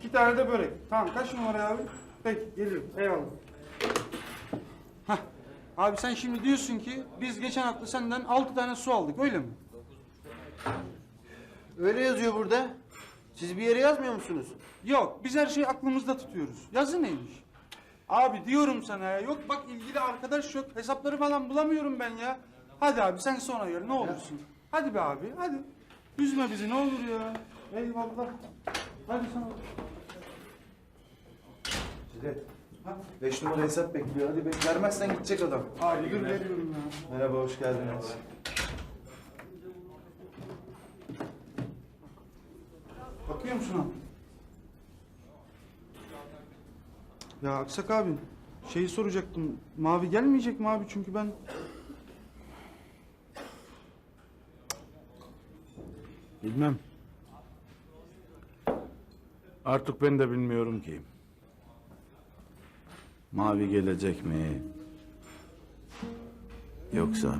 İki tane de börek. Tamam kaç numara abi? Peki geliyorum. Eyvallah. Hah. Abi sen şimdi diyorsun ki biz geçen hafta senden altı tane su aldık öyle mi? Öyle yazıyor burada. Siz bir yere yazmıyor musunuz? Yok biz her şeyi aklımızda tutuyoruz. Yazı neymiş? Abi diyorum sana ya. Yok bak ilgili arkadaş yok. Hesapları falan bulamıyorum ben ya. Hadi abi sen sonra gel ne olursun. Hadi be abi hadi. Üzme bizi ne olur ya. Eyvallah. Hadi sana. Cüret. Beş numara hesap bekliyor. Hadi bek vermezsen gidecek adam. Abi gül veriyorum ya. Merhaba, hoş geldiniz. Bakıyor musun abi? Ya Aksak abi şeyi soracaktım. Mavi gelmeyecek mi abi çünkü ben... Bilmem. Artık ben de bilmiyorum ki. Mavi gelecek mi? Yoksa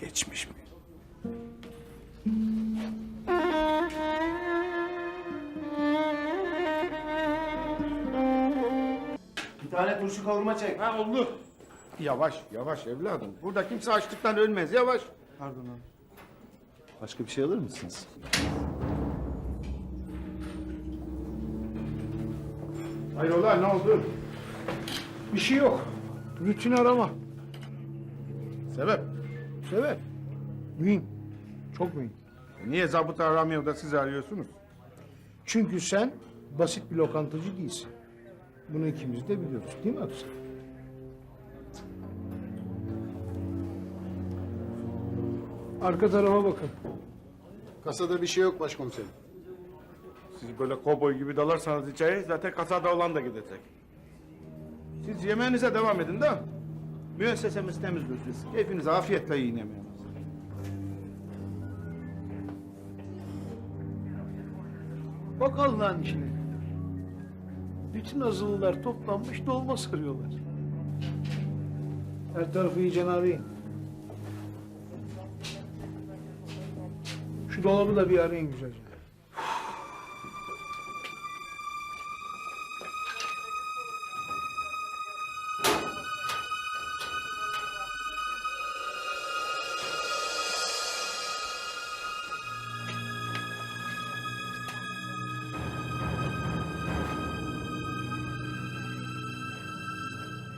geçmiş mi? Bir tane turşu kavurma çek. Ha oldu. Yavaş, yavaş evladım. Burada kimse açlıktan ölmez. Yavaş. Pardon abi. Başka bir şey alır mısınız? Hayrola ne oldu? Bir şey yok. Rutin arama. Sebep? Sebep. Mühim. Çok mühim. E Niye zabıta aramıyor da siz arıyorsunuz? Çünkü sen basit bir lokantacı değilsin. Bunu ikimiz de biliyoruz değil mi Aksa? Arka tarafa bakın. Kasada bir şey yok başkomiserim. Siz böyle kovboy gibi dalarsanız içeri zaten kasada olan da gidecek. Siz yemeğinize devam edin de müessesemiz temizdir siz. Keyfinize afiyetle yiyin yemeğinizi. Bak Allah'ın işine. Bütün azılılar toplanmış dolma sarıyorlar. Her tarafı iyice arayın. Şu dolabı da bir arayın güzelce.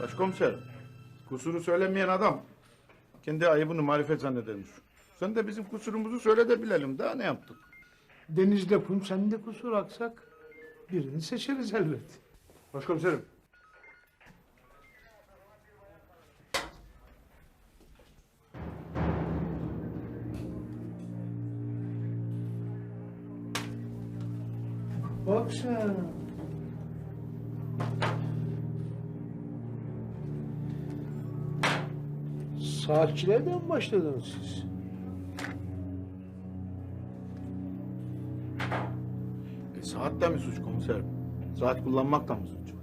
Başkomiser, kusuru söylemeyen adam kendi ayıbını marifet zannedermiş. Sen de bizim kusurumuzu söyle de bilelim. Daha ne yaptık? Denizde kum, sende kusur aksak. Birini seçeriz elbet. Başkomiserim. Bak sen. Saatçilerden mi başladınız siz? E, saat de mi suç komiserim? Saat kullanmak da mı suç?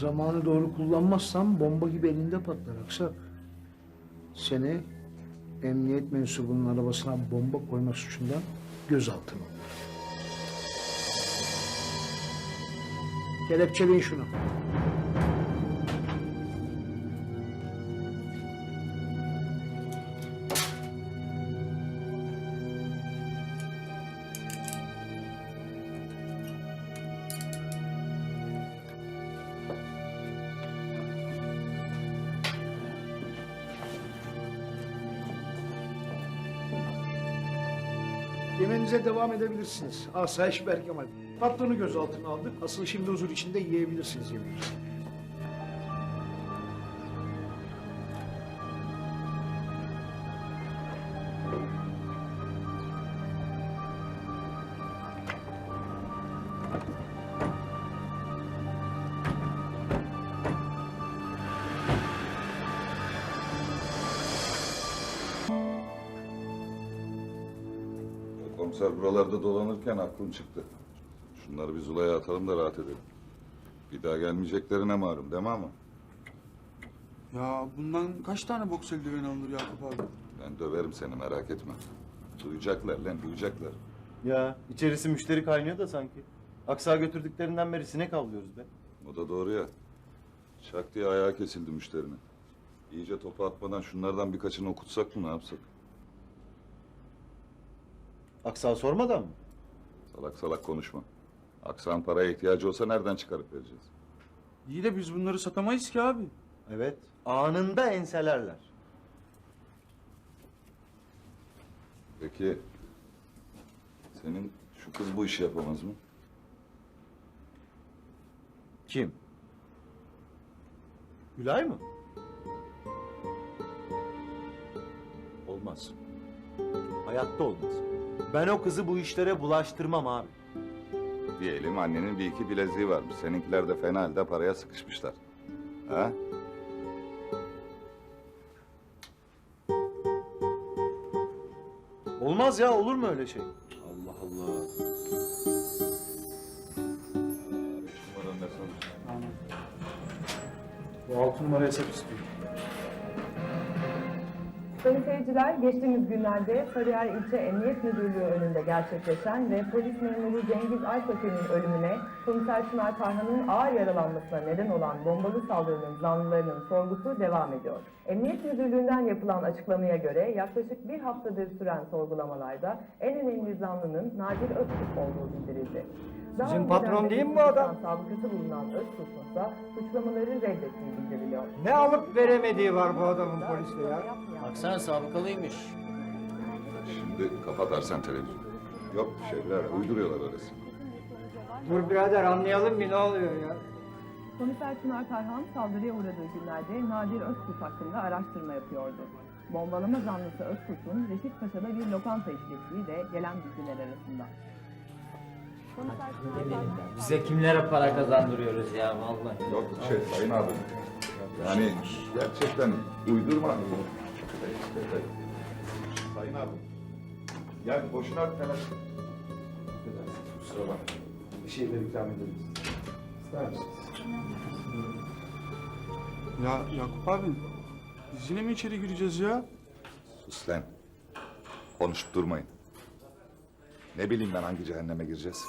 Zamanı doğru kullanmazsan bomba gibi elinde patlar aksak. Seni emniyet mensubunun arabasına bomba koyma suçundan gözaltına alır. Kelepçeleyin şunu. Yemeğinize devam edebilirsiniz. Asayiş Berkemal. Patronu gözaltına aldık. Asıl şimdi huzur içinde yiyebilirsiniz yemeği. Komiser buralarda dolanırken aklım çıktı. Şunları bir zulaya atalım da rahat edelim. Bir daha gelmeyeceklerine malum değil mi ama? Ya bundan kaç tane boks eldiveni alınır Yakup abi? Ben döverim seni merak etme. Duyacaklar lan duyacaklar. Ya içerisi müşteri kaynıyor da sanki. Aksağa götürdüklerinden beri sinek avlıyoruz be. O da doğru ya. Şak diye ayağı kesildi müşterinin. İyice topu atmadan şunlardan birkaçını okutsak mı ne yapsak? Aksağa sormadan mı? Salak salak konuşma. Aksan paraya ihtiyacı olsa nereden çıkarıp vereceğiz? İyi de biz bunları satamayız ki abi. Evet. Anında enselerler. Peki senin şu kız bu işi yapamaz mı? Kim? Gülay mı? Olmaz. Hayatta olmaz. Ben o kızı bu işlere bulaştırmam abi. Diyelim annenin bir iki bileziği varmış. Seninkiler de fena halde paraya sıkışmışlar. Ha? Olmaz ya olur mu öyle şey? Allah Allah. Bu altın numara hesap istiyor. Sayın seyirciler, geçtiğimiz günlerde Sarıyer İlçe Emniyet Müdürlüğü önünde gerçekleşen ve polis memuru Cengiz Aytekin'in ölümüne Komiser Çınar Tarhan'ın ağır yaralanmasına neden olan bombalı saldırının zanlılarının sorgusu devam ediyor. Emniyet Müdürlüğü'nden yapılan açıklamaya göre yaklaşık bir haftadır süren sorgulamalarda en önemli zanlının Nadir Öztürk olduğu bildirildi. Daha Sizin patron de değil mi bu adam? Sabıkası bulunan Öztürk'ün ise suçlamaları reddettiği bildiriliyor. Ne alıp veremediği var bu adamın poliste ya. Baksana sabıkalıymış. Şimdi kapatarsan televizyon. Yok şeyler uyduruyorlar arası. Dur birader anlayalım bir ne oluyor ya. Komiser Çınar Tarhan saldırıya uğradığı günlerde Nadir Öztürk hakkında araştırma yapıyordu. Bombalama zanlısı Öztürk'ün Reşit Paşa'da bir lokanta işlettiği de gelen bilgiler arasında. Bize kimlere para kazandırıyoruz ya vallahi. Yok şey sayın abi. Yani gerçekten uydurma. Sayın abi. Yani boşuna telaş. Kusura bakma. Bir şeyler ikram ederiz. İster misiniz? Ya Yakup abi biz yine mi içeri gireceğiz ya? Sus lan. Konuşup durmayın. Ne bileyim ben hangi cehenneme gireceğiz.